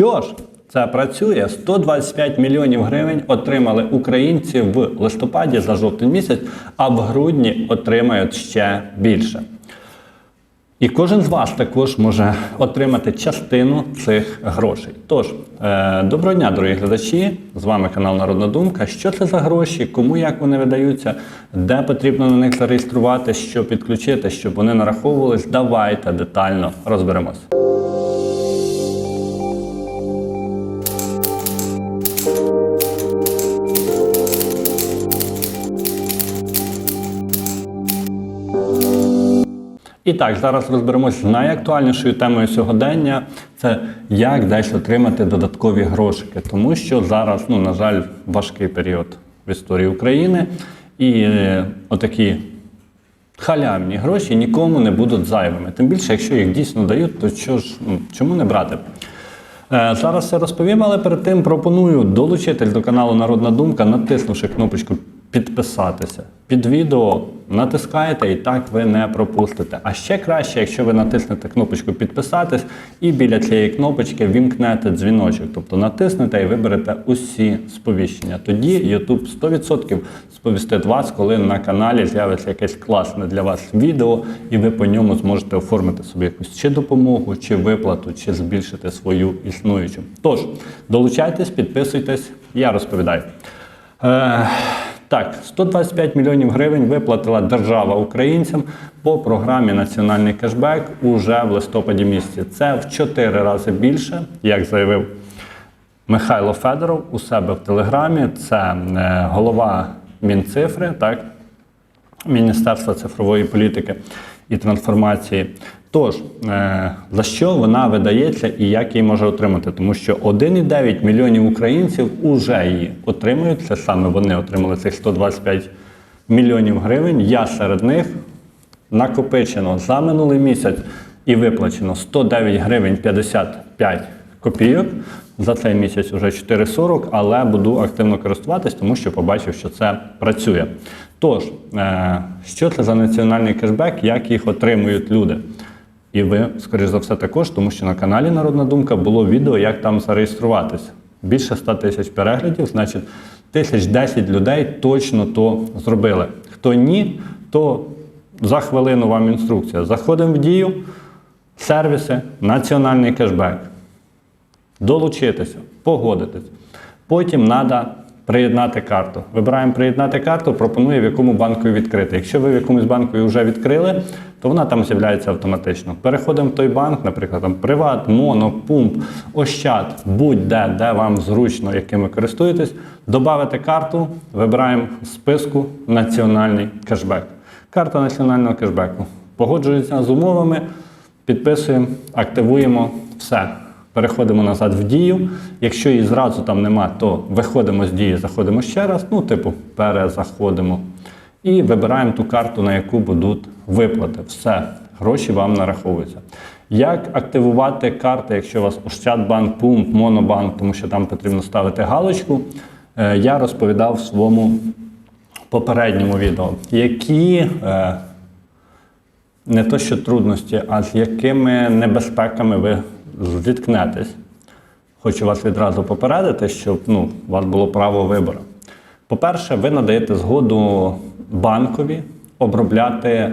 Що ж, це працює. 125 мільйонів гривень отримали українці в листопаді за жовтень місяць, а в грудні отримають ще більше. І кожен з вас також може отримати частину цих грошей. Тож, е, доброго дня, дорогі глядачі! З вами канал Народна Думка. Що це за гроші, кому як вони видаються, де потрібно на них зареєструвати, що підключити, щоб вони нараховувались. Давайте детально розберемось. І так, зараз розберемось з найактуальнішою темою сьогодення. Це як десь отримати додаткові грошики, тому що зараз, ну на жаль, важкий період в історії України, і е, отакі халявні гроші нікому не будуть зайвими. Тим більше, якщо їх дійсно дають, то що ж, ну, чому не брати? Е, Зараз все розповім, але перед тим пропоную долучитись до каналу Народна Думка, натиснувши кнопочку підписатися. Під відео натискаєте і так ви не пропустите. А ще краще, якщо ви натиснете кнопочку підписатись і біля цієї кнопочки вімкнете дзвіночок, тобто натиснете і виберете усі сповіщення. Тоді YouTube 100% сповістить вас, коли на каналі з'явиться якесь класне для вас відео, і ви по ньому зможете оформити собі якусь чи допомогу, чи виплату, чи збільшити свою існуючу. Тож, долучайтесь, підписуйтесь, я розповідаю. Е, так, 125 мільйонів гривень виплатила держава українцям по програмі Національний кешбек уже в листопаді місяці. Це в 4 рази більше, як заявив Михайло Федоров у себе в Телеграмі. Це е, голова Мінцифри, так, Міністерства цифрової політики і трансформації. Тож, е, за що вона видається і як її може отримати? Тому що 1,9 мільйонів українців уже її отримують. Це саме вони отримали цих 125 мільйонів гривень. Я серед них накопичено за минулий місяць і виплачено 109 гривень 55 копійок. За цей місяць вже 4,40, але буду активно користуватись, тому що побачив, що це працює. Тож, е, що це за національний кешбек, як їх отримують люди? І ви, скоріш за все, також, тому що на каналі Народна Думка було відео, як там зареєструватися. Більше 100 тисяч переглядів, значить, тисяч 10 людей точно то зробили. Хто ні, то за хвилину вам інструкція. Заходимо в дію, сервіси, національний кешбек. Долучитися, погодитись. Потім треба приєднати карту. Вибираємо приєднати карту, пропонує в якому банку відкрити. Якщо ви в якомусь банку вже відкрили, то вона там з'являється автоматично. Переходимо в той банк, наприклад, там Приват, Моно, Пумп, Ощад, будь-де, де вам зручно, яким ви користуєтесь, додати карту, вибираємо з списку Національний кешбек. Карта національного кешбеку. Погоджується з умовами, підписуємо, активуємо все. Переходимо назад в дію. Якщо її зразу там нема, то виходимо з дії, заходимо ще раз, ну, типу, перезаходимо. І вибираємо ту карту, на яку будуть виплати. Все, гроші вам нараховуються. Як активувати карти, якщо у вас Ощадбанк, Пумп, Монобанк, тому що там потрібно ставити галочку, е, я розповідав в своєму попередньому відео, які е, не то що трудності, а з якими небезпеками ви зіткнетесь. Хочу вас відразу попередити, щоб ну, у вас було право вибору. По-перше, ви надаєте згоду банкові обробляти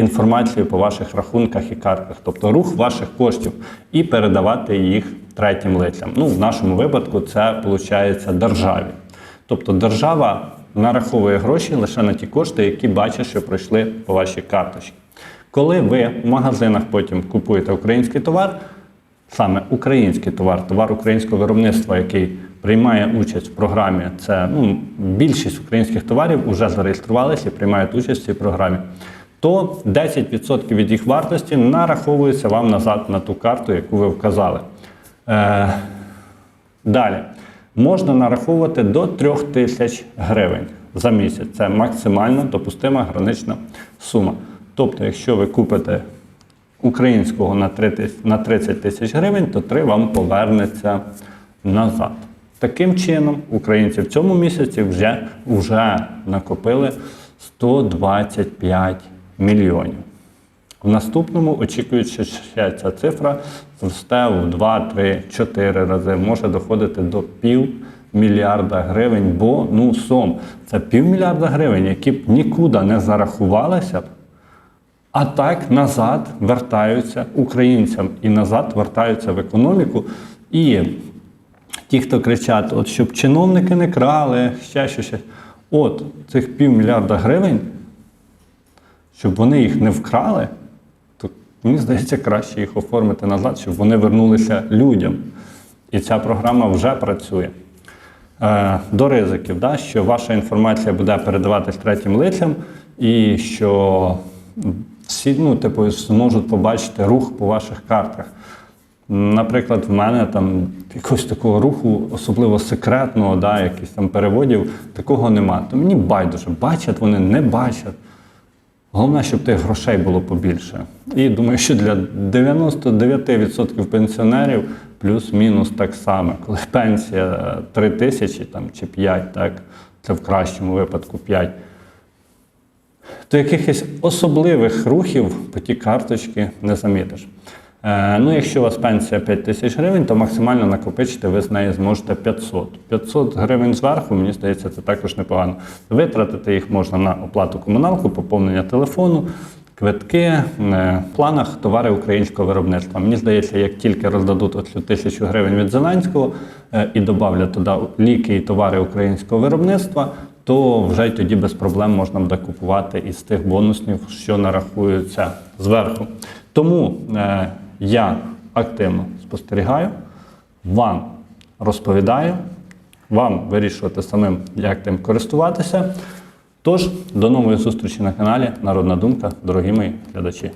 інформацію по ваших рахунках і картах, тобто рух ваших коштів, і передавати їх третім лицям. Ну, в нашому випадку це виходить державі. Тобто держава нараховує гроші лише на ті кошти, які бачить, що пройшли по вашій карточці. Коли ви в магазинах потім купуєте український товар, саме український товар, товар українського виробництва, який приймає участь в програмі, це ну, більшість українських товарів вже зареєструвалися і приймають участь в цій програмі, то 10% від їх вартості нараховується вам назад на ту карту, яку ви вказали. Е, далі. Можна нараховувати до 3 тисяч гривень за місяць. Це максимально допустима гранична сума. Тобто, якщо ви купите українського на 30 тисяч гривень, то 3 вам повернеться назад. Таким чином, українці в цьому місяці вже, вже накопили 125 мільйонів. В наступному очікуючи, що ця цифра зросте в 2, 3, 4 рази, може доходити до пів мільярда гривень, бо ну сом це півмільярда гривень, які б нікуди не зарахувалися б, а так назад вертаються українцям і назад вертаються в економіку. І ті, хто кричать, от щоб чиновники не крали, ще щось. От цих півмільярда гривень, щоб вони їх не вкрали, то мені здається, краще їх оформити назад, щоб вони вернулися людям. І ця програма вже працює. Е, До ризиків, да, що ваша інформація буде передаватись третім лицям, і що всі ну, типу, зможуть побачити рух по ваших картах. Наприклад, в мене там якогось такого руху, особливо секретного, да, якихось там переводів, такого нема. То мені байдуже, бачать вони, не бачать. Головне, щоб тих грошей було побільше. І думаю, що для 99% пенсіонерів плюс-мінус так само. Коли пенсія 3 тисячі там, чи 5, так, це в кращому випадку 5, то якихось особливих рухів по тій карточці не замітиш. Е, ну, якщо у вас пенсія 5 тисяч гривень, то максимально накопичити ви з неї зможете 500. 500 гривень зверху, мені здається, це також непогано. Витратити їх можна на оплату комуналку, поповнення телефону, квитки, е, в планах товари українського виробництва. Мені здається, як тільки роздадуть оцю тисячу гривень від Зеленського е, і додавлять туди ліки і товари українського виробництва, то вже й тоді без проблем можна буде купувати із тих бонусів, що нарахуються зверху. Тому я активно спостерігаю, вам розповідаю, вам вирішувати самим, як тим користуватися. Тож, до нової зустрічі на каналі Народна Думка, дорогі мої глядачі.